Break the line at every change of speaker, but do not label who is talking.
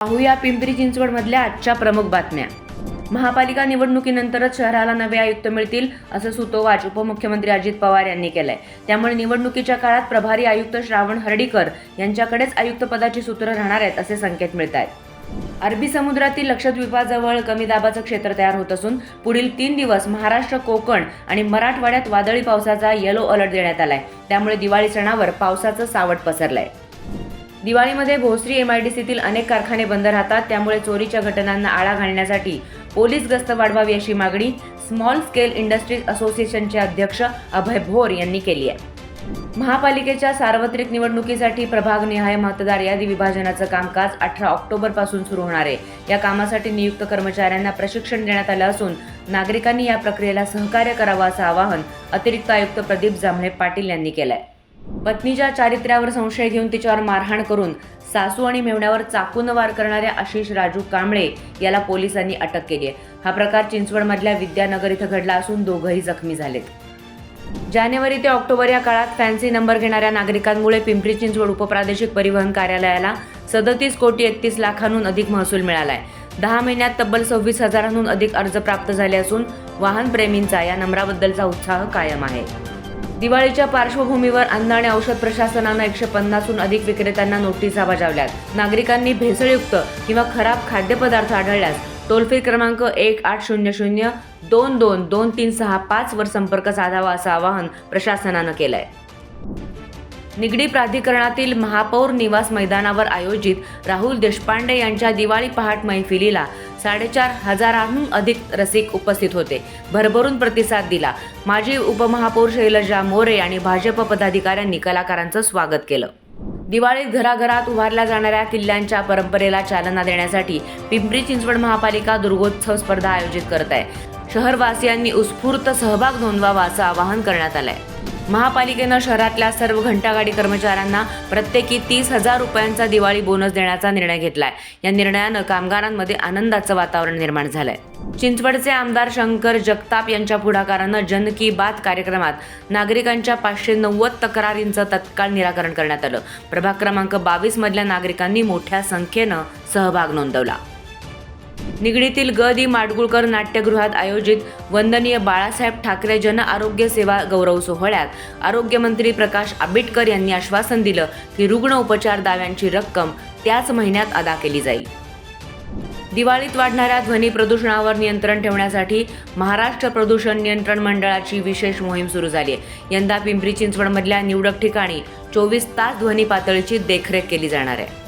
पाहूया पिंपरी चिंचवडमधल्या आजच्या प्रमुख बातम्या. महापालिका निवडणुकीनंतरच शहराला नवे आयुक्त मिळतील असं सुतोवाच उपमुख्यमंत्री अजित पवार यांनी केलंय. त्यामुळे निवडणुकीच्या काळात प्रभारी आयुक्त श्रावण हर्डीकर यांच्याकडेच आयुक्त पदाची सूत्र राहणार आहेत असे संकेत मिळत आहेत अरबी समुद्रातील लक्षद्वीपाजवळ कमी दाबाचं क्षेत्र तयार होत असून पुढील तीन दिवस महाराष्ट्र कोकण आणि मराठवाड्यात वादळी पावसाचा येलो अलर्ट देण्यात आलाय. त्यामुळे दिवाळी सणावर पावसाचं सावट पसरलंय. दिवाळीमध्ये भोसरी एमआयडीसीतील अनेक कारखाने बंद राहतात. त्यामुळे चोरीच्या घटनांना आळा घालण्यासाठी पोलीस गस्त वाढवावी अशी मागणी स्मॉल स्केल इंडस्ट्रीज असोसिएशनचे अध्यक्ष अभय भोर यांनी केली आहे. महापालिकेच्या सार्वत्रिक निवडणुकीसाठी प्रभागनिहाय मतदार यादी विभाजनाचं कामकाज अठरा ऑक्टोबरपासून सुरू होणार आहे. या कामासाठी नियुक्त कर्मचाऱ्यांना प्रशिक्षण देण्यात आलं असून नागरिकांनी या प्रक्रियेला सहकार्य करावं असं आवाहन अतिरिक्त आयुक्त प्रदीप जांभळे पाटील यांनी केलंय. पत्नीच्या चारित्र्यावर संशय घेऊन तिच्यावर मारहाण करून सासू आणि मेवण्यावर चाकून वार करणाऱ्या आशिष राजू कांबळे याला पोलिसांनी अटक केली आहे. हा प्रकार चिंचवडमधल्या विद्यानगर इथं घडला असून दोघंही जखमी झालेत. जानेवारी ते ऑक्टोबर या काळात फॅन्सी नंबर घेणाऱ्या नागरिकांमुळे पिंपरी चिंचवड उपप्रादेशिक परिवहन कार्यालयाला सदतीस कोटी एकतीस लाखांहून अधिक महसूल मिळाला आहे दहा महिन्यात तब्बल सव्वीस हजारांहून अधिक अर्ज प्राप्त झाले असून वाहनप्रेमींचा या नंबराबद्दलचा उत्साह कायम आहे. दिवाळीच्या पार्श्वभूमीवर अन्न आणि औषध प्रशासनानं एकशे पन्नासहून अधिक विक्रेत्यांना नोटिसा बजावल्यात. नागरिकांनी भेसळयुक्त किंवा खराब खाद्यपदार्थ आढळल्यास टोल फ्री क्रमांक एक आठ शून्य शून्य दोन दोन दोन तीन सहा पाच वर संपर्क साधावा असं आवाहन प्रशासनानं केलंय. निगडी प्राधिकरणातील महापौर निवास मैदानावर आयोजित राहुल देशपांडे यांच्या दिवाळी पहाट मैफिलीला साडेचार हजारांहून अधिक रसिक उपस्थित होते. भरभरून प्रतिसाद दिला. माजी उपमहापौर शैलजा मोरे आणि भाजप पदाधिकाऱ्यांनी कलाकारांचं स्वागत केलं. दिवाळीत घराघरात उभारल्या जाणाऱ्या किल्ल्यांच्या परंपरेला चालना देण्यासाठी पिंपरी चिंचवड महापालिका दुर्गोत्सव स्पर्धा आयोजित करत आहे. शहरवासियांनी उत्स्फूर्त सहभाग नोंदवावा असं आवाहन करण्यात आलंय. महापालिकेनं शहरातल्या सर्व घंटागाडी कर्मचाऱ्यांना प्रत्येकी तीस हजार रुपयांचा दिवाळी बोनस देण्याचा निर्णय घेतलाय. या निर्णयानं कामगारांमध्ये आनंदाचं वातावरण निर्माण झालंय. चिंचवडचे आमदार शंकर जगताप यांच्या पुढाकारानं जन की बात कार्यक्रमात नागरिकांच्या पाचशे नव्वद तक्रारींचं तत्काळ निराकरण करण्यात आलं. प्रभाग क्रमांक बावीस मधल्या नागरिकांनी मोठ्या संख्येनं सहभाग नोंदवला. निगडीतील ग दि माडगुळकर नाट्यगृहात आयोजित वंदनीय बाळासाहेब ठाकरे जन आरोग्य सेवा गौरव सोहळ्यात आरोग्यमंत्री प्रकाश आंबेडकर यांनी आश्वासन दिलं की रुग्ण उपचार दाव्यांची रक्कम त्याच महिन्यात अदा केली जाईल. दिवाळीत वाढणाऱ्या ध्वनी प्रदूषणावर नियंत्रण ठेवण्यासाठी महाराष्ट्र प्रदूषण नियंत्रण मंडळाची विशेष मोहीम सुरू झाली आहे. यंदा पिंपरी चिंचवडमधल्या निवडक ठिकाणी चोवीस तास ध्वनी पातळीची देखरेख केली जाणार आहे.